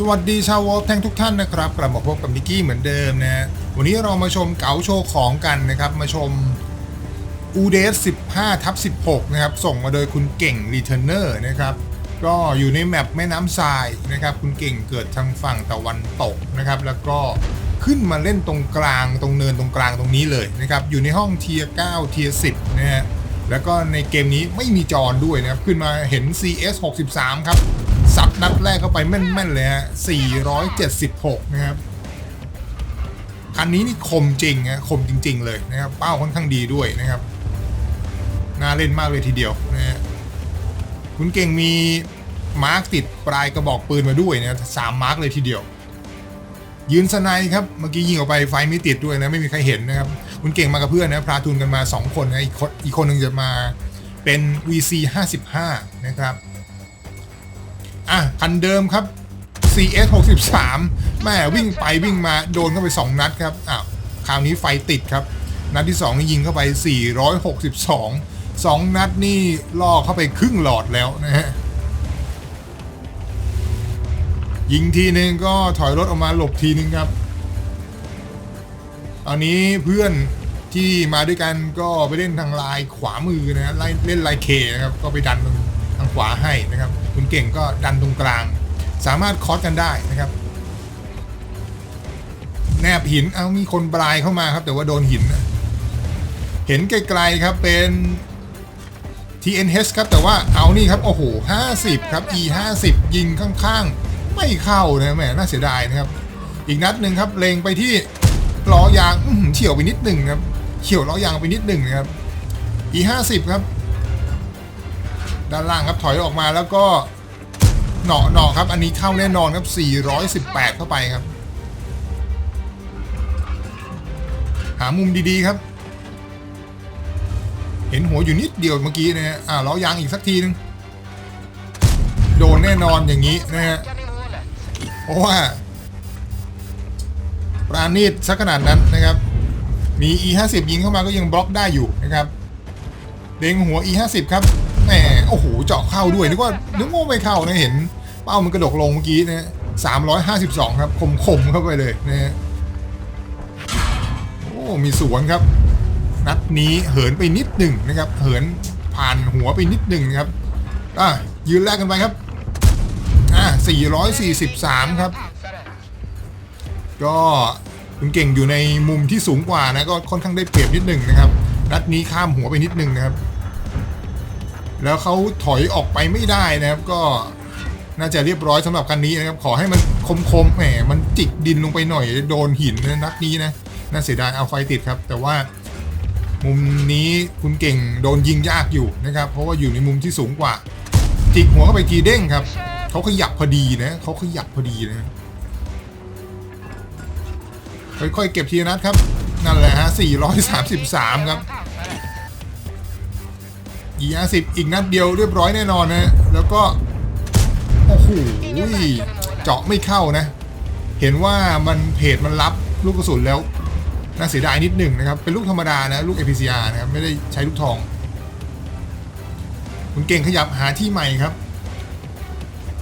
สวัสดีชาววอลแทงทุกท่านนะครับกลับมาพบกับนิกกี้เหมือนเดิมนะฮะวันนี้เรามาชมเก๋าโชว์ของกันนะครับ มาชมอูเดส15ทับ16 นะครับ ส่งมาโดยคุณเก่งรีเท r เนอร์นะครับ ก็อยู่ในแมปแม่น้ำทรายนะครับ คุณเก่งเกิดทางฝั่งตะวันตกนะครับ แล้วก็ขึ้นมาเล่นตรงกลางตรงเนินตรงกลางตรงนี้เลยนะครับ อยู่ในห้องเทียร์9เทียร์10นะฮะแล้วก็ในเกมนี้ไม่มีจอนด้วยนะครับ ขึ้นมาเห็น CS 63 ครับ ซัดนัดแรกเข้าไปแม่นๆเลยฮะ476 นะครับคันนี้นี่คมจริงฮะคมจริง ๆ เลยนะครับ เป้าค่อนข้างดีด้วยนะครับ น่าเล่นมากเลยทีเดียวนะฮะคุณเก่งมีมาร์กติดปลายกระบอกปืนมาด้วยนะสามมาร์กเลยทีเดียว ยืนสไนครับ เมื่อกี้ยิงออกไปไฟไม่ติดด้วยนะไม่มีใครเห็นนะครับ คุณเก่งมากับเพื่อนนะพาทุนกันมา 2 คนนะอีกคนอีกคนหนึ่งจะมาเป็น VC 55นะครับ อะคันเดิมครับ CS 63แม่วิ่งไปวิ่งมาโดนเข้าไป 2 นัดครับอ้าวคราวนี้ไฟติดครับ นัดที่ 2 นี่ยิงเข้าไป 462 2 นัดนี่ล่อเข้าไปครึ่งหลอดแล้วนะฮะยิงทีนึงก็ถอยรถออกมาหลบทีนึงครับตอนนี้เพื่อนที่มาด้วยกันก็ไปเล่นทางลายขวามือนะฮะเล่นลายเคนะครับ ก็ไปดันตรง วาให้นะครับ คุณเก่งก็ดันตรงกลาง สามารถคอสกันได้นะครับ แนบหินเอามีคนปลายเข้ามาครับ แต่ว่าโดนหิน เห็นไกลๆครับเป็น TNH ครับ แต่ว่าเอานี่ครับ โอ้โห 50 ครับ E 50ยิงข้างๆ ไม่เข้านะแหมน่าเสียดายนะครับ อีกนัดหนึ่งครับเล็งไปที่ล้อยางเฉียวไปนิดหนึ่งครับเฉียวล้อยางไปนิดหนึ่งนะครับ E 50ครับ ด้านล่างครับถอยออกมาแล้วก็เหนอหนอครับ อันนี้เข้าแน่นอนครับ 418 เข้าไปครับ หามุมดีๆครับ เห็นหัวอยู่นิดเดียวเมื่อกี้นะฮะอ่าล้อยางอีกสักทีนึง โดนแน่นอนอย่างนี้นะฮะเพราะว่าปราณีตสักขนาดนั้นนะครับ มี e 5 0ยิงเข้ามาก็ยังบล็อกได้อยู่นะครับ เด้งหัว e 5 0ครับ แหมโอ้โหเจาะเข้าด้วยนึกว่านึกว่าไม่เข้านะเห็น เป้ามันกระดกลงเมื่อกี้นะฮะ352ครับคมๆเข้าไปเลยนะฮะโอ้มีสวนครับ นัดนี้เหินไปนิดหนึ่งนะครับ เหินผ่านหัวไปนิดหนึ่งนะครับอะยืนแรกกันไปครับอะ443 ครับ ก็คุณเก่งอยู่ในมุมที่สูงกว่านะก็ค่อนข้างได้เปรียบนิดหนึ่งนะครับนัดนี้ข้ามหัวไปนิดหนึ่งนะครับ แล้วเขาถอยออกไปไม่ได้นะครับ ก็น่าจะเรียบร้อยสำหรับคันนี้นะครับ ขอให้มันคมๆแหมมันจิกดินลงไปหน่อย โดนหินนัดนี้นะน่าเสียดายเอาไฟติดครับ แต่ว่ามุมนี้คุณเก่งโดนยิงยากอยู่นะครับ เพราะว่าอยู่ในมุมที่สูงกว่า จิกหัวเข้าไปทีเด้งครับเขาขยับพอดีนะเขาขยับพอดีนะค่อยๆเก็บทีนัดครับ นั่นแหละฮะ433 ครับ อีอาสิบอีกนัดเดียวเรียบร้อยแน่นอนนะแล้วก็ โอ้โหเจาะไม่เข้านะ เห็นว่ามันเพจมันรับลูกกระสุนแล้วน่าเสียดายนิดหนึ่งนะครับ เป็นลูกธรรมดานะ ลูก APCR นะครับ ไม่ได้ใช้ลูกทอง คุณเก่งขยับหาที่ใหม่ครับ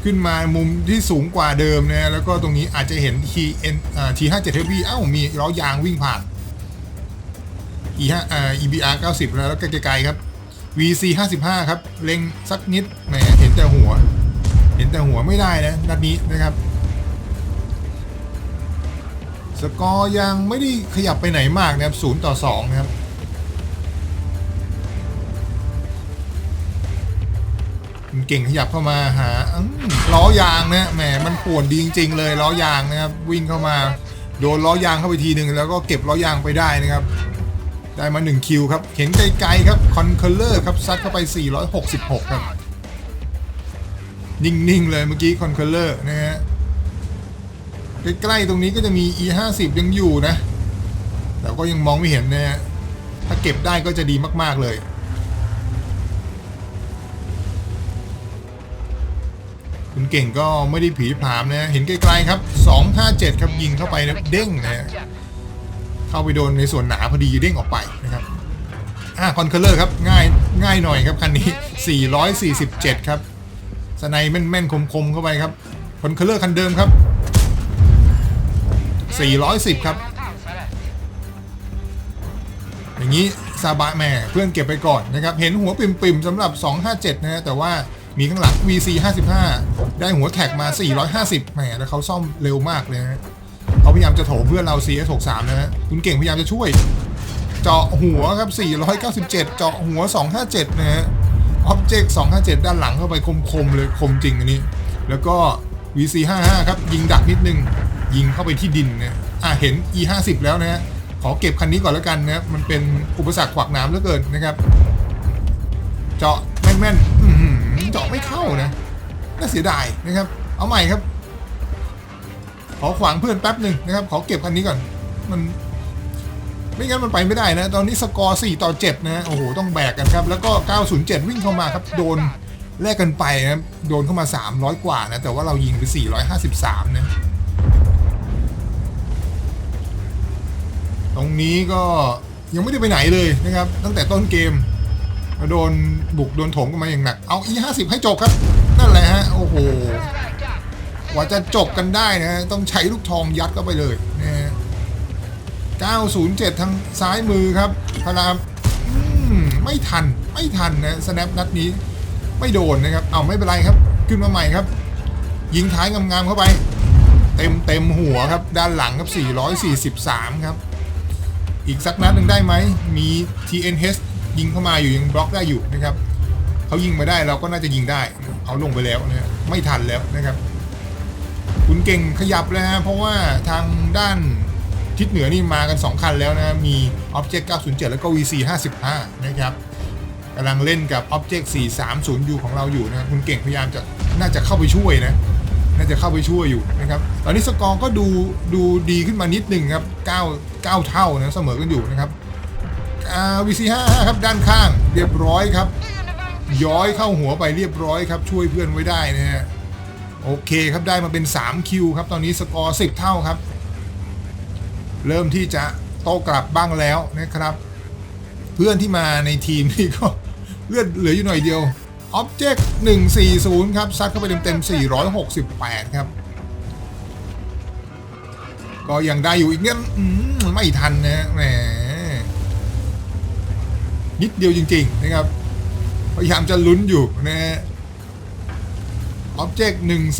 ขึ้นมามุมที่สูงกว่าเดิมนะ แล้วก็ตรงนี้อาจจะเห็น T N อ่า T 5 7 V เอ้า มีล้อยางวิ่งผ่าน E 5อ่า EBR 90 แล้วแล้วไกลๆครับ VC 55ครับ เล็งสักนิดแหมเห็นแต่หัว เห็นแต่หัวไม่ได้นะนัดนี้นะครับ สกอร์ยังไม่ได้ขยับไปไหนมากนะครับ0ต่อ 2 นะครับคุณเก่งขยับเข้ามาหาล้อยางนะแหมมันปวนดีจริงๆเลยล้อยางนะครับ วิ่งเข้ามา โดนล้อยางเข้าไปทีหนึ่งแล้วก็เก็บล้อยางไปได้นะครับ ได้มา 1 คิวครับ เห็นไกลๆครับคอนเคอร์เลอร์ครับซัดเข้าไป 466 ครับ นิ่ง ๆ เลยเมื่อกี้คอนเคอร์เลอร์นะฮะใกล้ ๆ ตรงนี้ก็จะมี e 5 0ยังอยู่นะ แต่ก็ยังมองไม่เห็นนะฮะถ้าเก็บได้ก็จะดีมาก ๆ เลยคุณเก่งก็ไม่ได้ผีผามนะ เห็นไกลๆครับ 257 ครับยิงเข้าไปนะเด้งนะ เข้าไปโดนในส่วนหนาพอดีเด้งออกไปนะครับอ่าคอนเคอร์เลอร์ครับง่ายง่ายหน่อยครับคันนี้ 447 ครับสไนแม่นๆคมๆเข้าไปครับคอนเคอร์เลอร์คันเดิมครับ 410 ครับอย่างนี้ซาบะแหม่เพื่อนเก็บไปก่อนนะครับ เห็นหัวปิ่มๆสำหรับ 257 นะฮะแต่ว่ามีข้างหลัง VC 55 ได้หัวแท็กมา 450แหมแล้วเขาซ่อมเร็วมากเลยนะ เขาพยายามจะโถมเพื่อนเรา CS 63 นะฮะคุณเก่งพยายามจะช่วย เจาะหัวครับ 497 เจาะหัว 257 นะฮะ Object 257 ด้านหลังเข้าไปคมๆเลยคมจริงอันนี้ แล้วก็ VC 55 ครับ ยิงดักนิดนึง ยิงเข้าไปที่ดินนะอะเห็น E 50 แล้วนะฮะขอเก็บคันนี้ก่อนแล้วกันนะครับมันเป็นอุปสรรคขวากหน้ำเหลือเกินนะครับ เจาะแม่นๆเจาะไม่เข้านะน่าเสียดายนะครับ เอาใหม่ครับ ขอขวางเพื่อนแป๊บหนึ่งนะครับ ขอเก็บคันนี้ก่อน มัน ไม่งั้นมันไปไม่ได้นะ ตอนนี้สกอร์4ต่อ7นะโอ้โห ต้องแบกกันครับ แล้วก็ 907 วิ่งเข้ามาครับ โดนแลกกันไปนะโดนเข้ามา 300 กว่านะ แต่ว่าเรายิงไป 453 นะ ตรงนี้ก็ยังไม่ได้ไปไหนเลยนะครับ ตั้งแต่ต้นเกมมาโดนบุกโดนถมกันมาอย่างหนัก เอา E50 ให้จบครับ นั่นแหละฮะ โอ้โห ว่าจะจบกันได้นะฮะต้องใช้ลูกทองยัดเข้าไปเลยนะฮะ907 ทางซ้ายมือครับพารามอืมไม่ทันไม่ทันนะสแนปนัดนี้ไม่โดนนะครับ เอาไม่เป็นไรครับ ขึ้นมาใหม่ครับ ยิงท้ายงามๆเข้าไป เต็มเต็มหัวครับ ด้านหลังครับ 443 ครับ อีกสักนัดหนึ่งได้ไหม มี TNH ยิงเข้ามาอยู่ยังบล็อกได้อยู่นะครับเขายิงมาได้เราก็น่าจะยิงได้ เอาลงไปแล้วนะไม่ทันแล้วนะครับ คุณเก่งขยับแล้วฮะเพราะว่าทางด้านทิศเหนือนี่มากัน 2 คันแล้วนะมี Object 907 แล้วก็ VC 55นะครับกำลังเล่นกับ Object 430อยู่ของเราอยู่นะคุณเก่งพยายามจะน่าจะเข้าไปช่วยนะ น่าจะเข้าไปช่วยอยู่นะครับ ตอนนี้สกอร์ก็ดูดูดีขึ้นมานิดหนึ่งครับ 9 9 เท่านะเสมอกันอยู่นะครับอ่า VC 55ครับด้านข้างเรียบร้อยครับ ย้อยเข้าหัวไปเรียบร้อยครับ ช่วยเพื่อนไว้ได้นะฮะ โอเคครับได้มาเป็น3คิวครับตอนนี้สกอร์10 เท่าครับ เริ่มที่จะโต้กลับบ้างแล้วนะครับ เพื่อนที่มาในทีมนี่ก็เลือดเหลืออยู่หน่อยเดียว Object 140 ครับซัดเข้าไปเต็มๆ468 ครับก็ยังได้อยู่อีกเนี่ยไม่ทันนะฮะแหมนิดเดียวจริง ๆ นะครับ พยายามจะลุ้นอยู่นะ ฮะ Object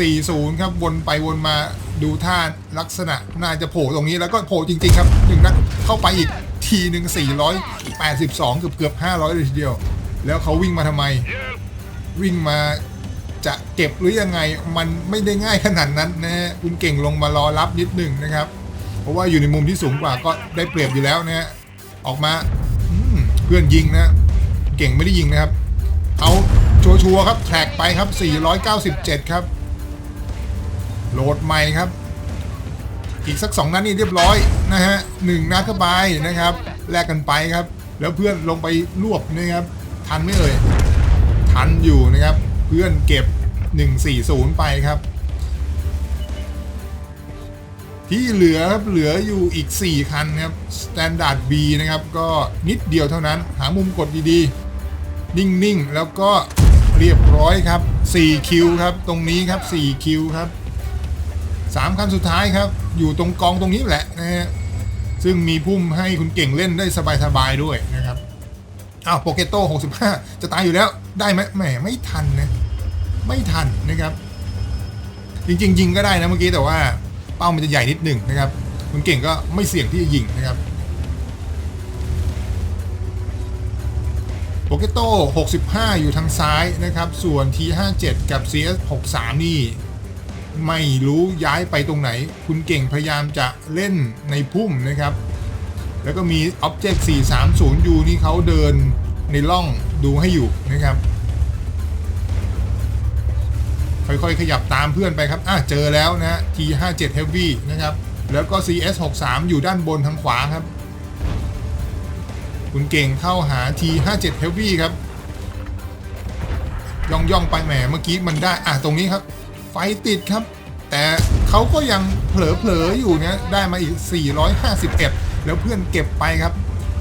140ครับ วนไปวนมาดูท่าลักษณะน่าจะโผล่ตรงนี้แล้วก็โผล่จริง ๆ ครับหนึ่งนัดเข้าไปอีกทีหนึ่ง482เกือบเกือบ500เลยทีเดียว แล้วเขาวิ่งมาทำไม วิ่งมาจะเก็บหรือยังไงมันไม่ได้ง่ายขนาดนั้นนะฮะคุณเก่งลงมารอรับนิดหนึ่งนะครับ เพราะว่าอยู่ในมุมที่สูงกว่าก็ได้เปรียบอยู่แล้วนะฮะออกมาเพื่อนยิงนะ เก่งไม่ได้ยิงนะครับ เอา ชัวร์ครับแทร็กไปครับ 497 ครับ โหลดใหม่ครับ อีกสัก 2 นัดนี่เรียบร้อยนะฮะหนึ่งนัดเข้าไปนะครับ แลกกันไปครับ แล้วเพื่อนลงไปรวบนะครับ ทันไม่เอ่ย ทันอยู่นะครับ เพื่อนเก็บ 140 ไปครับ ที่เหลือครับเหลืออยู่อีก 4 คันครับ Standard B นะครับ ก็นิดเดียวเท่านั้น หามุมกดดีๆ นิ่งๆ แล้วก็ เรียบร้อยครับ4คิวครับ ตรงนี้ครับ4คิวครับ3คันสุดท้ายครับ อยู่ตรงกองตรงนี้แหละนะฮะซึ่งมีพุ่มให้คุณเก่งเล่นได้สบายๆด้วยนะครับอ้าวโปเกโต้65 จะตายอยู่แล้วได้ไหมแหมไม่ทันนะไม่ทันนะครับ จริงๆยิงก็ได้นะเมื่อกี้แต่ว่าเป้ามันจะใหญ่นิดหนึ่งนะครับ คุณเก่งก็ไม่เสี่ยงที่จะยิงนะครับ โปเกโต้65 อยู่ทางซ้ายนะครับ ส่วน T57 กับ CS63 นี่ ไม่รู้ย้ายไปตรงไหน คุณเก่งพยายามจะเล่นในพุ่มนะครับ แล้วก็มี Object 430 U นี่เขาเดินในร่องดูให้อยู่นะครับ ค่อยๆ ขยับตามเพื่อนไปครับ อะ เจอแล้วนะ T57 Heavy นะครับ แล้วก็ CS63 อยู่ด้านบนทางขวาครับ คุณเก่งเข้าหา T57 Heavy ครับ ย่องย่องไปแหมเมื่อกี้มันได้ อะ ตรงนี้ครับ ไฟติดครับ แต่เขาก็ยังเผลอๆอยู่นะได้มาอีก 451 แล้วเพื่อนเก็บไปครับ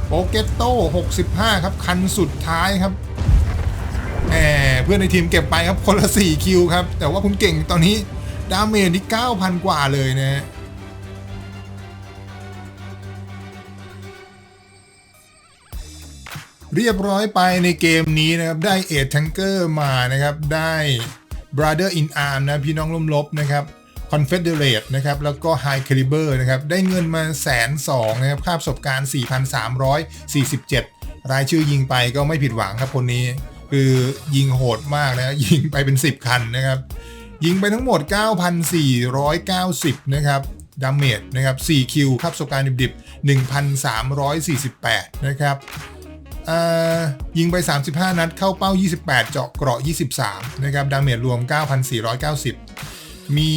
โปเกตโต้65 ครับ คันสุดท้ายครับแหมเพื่อนในทีมเก็บไปครับคนละ 4 คิวครับ แต่ว่าคุณเก่งตอนนี้ดาเมจที่ 9,000 กว่าเลยนะ เรียบร้อยไปในเกมนี้นะครับ ได้เอท a ทงเกอร์มานะครับ ได้ Brother in Arm นะพี่น้องล้มลบนะครับ Confederate นะครับ แล้วก็ High Caliber นะครับ ได้เงินมาแสนสองนะครับ ค่าประสบการณ์ 4,347 รายชื่อยิงไปก็ไม่ผิดหวังครับคนนี้ คือยิงโหดมากนะ ยิงไปเป็น 10 คันนะครับ ยิงไปทั้งหมด 9,490 นะครับดาเมจนะครับ4คิวครับประสบการณ์ดิบๆ 1,348 นะครับ ยิงไป 35 นัด เข้าเป้า 28 เจาะเกราะ 23 นะครับดาเมจรวม 9,490 มี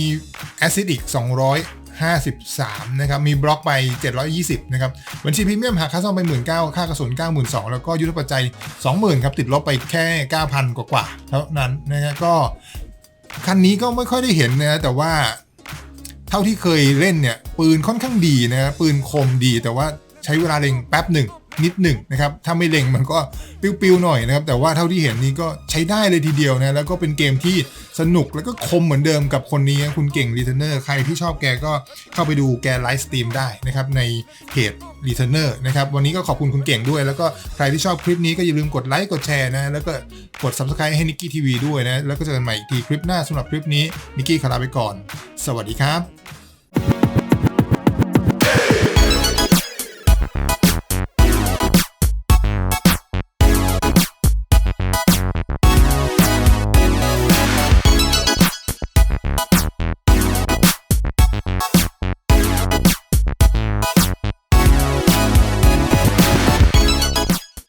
แอซิดอีก 253 นะครับ มีบล็อกไป 720 นะครับ บัญชีพรีเมียมหักค่าซ่อมไป 19,000ค่ากระสุน92,000 แล้วก็ยุทธปัจจัย 20,000 ครับ ติดลบไปแค่ 9,000 กว่าๆเท่านั้นนะฮะก็คันนี้ก็ไม่ค่อยได้เห็นนะแต่ว่าเท่าที่เคยเล่นเนี่ย ปืนค่อนข้างดีนะปืนคมดีแต่ว่าใช้เวลาเล็งแป๊บหนึ่ง นิดหนึ่งนะครับ ถ้าไม่เล็งมันก็ปิ้วๆหน่อยนะครับ แต่ว่าเท่าที่เห็นนี่ก็ใช้ได้เลยทีเดียวนะ แล้วก็เป็นเกมที่สนุกแล้วก็คมเหมือนเดิมกับคนนี้คุณเก่งรีเทนเนอร์ใครที่ชอบแกก็เข้าไปดูแกไลฟ์สตรีมได้นะครับ ในเพจรีเทนเนอร์นะครับ วันนี้ก็ขอบคุณคุณเก่งด้วย แล้วก็ใครที่ชอบคลิปนี้ก็อย่าลืมกดไลค์กดแชร์นะ แล้วก็กด subscribe ให้นิกกี้ทีวีด้วยนะ แล้วก็เจอกันใหม่อีกทีคลิปหน้าสำหรับคลิปนี้นิกกี้ขอลาไปก่อน สวัสดีครับ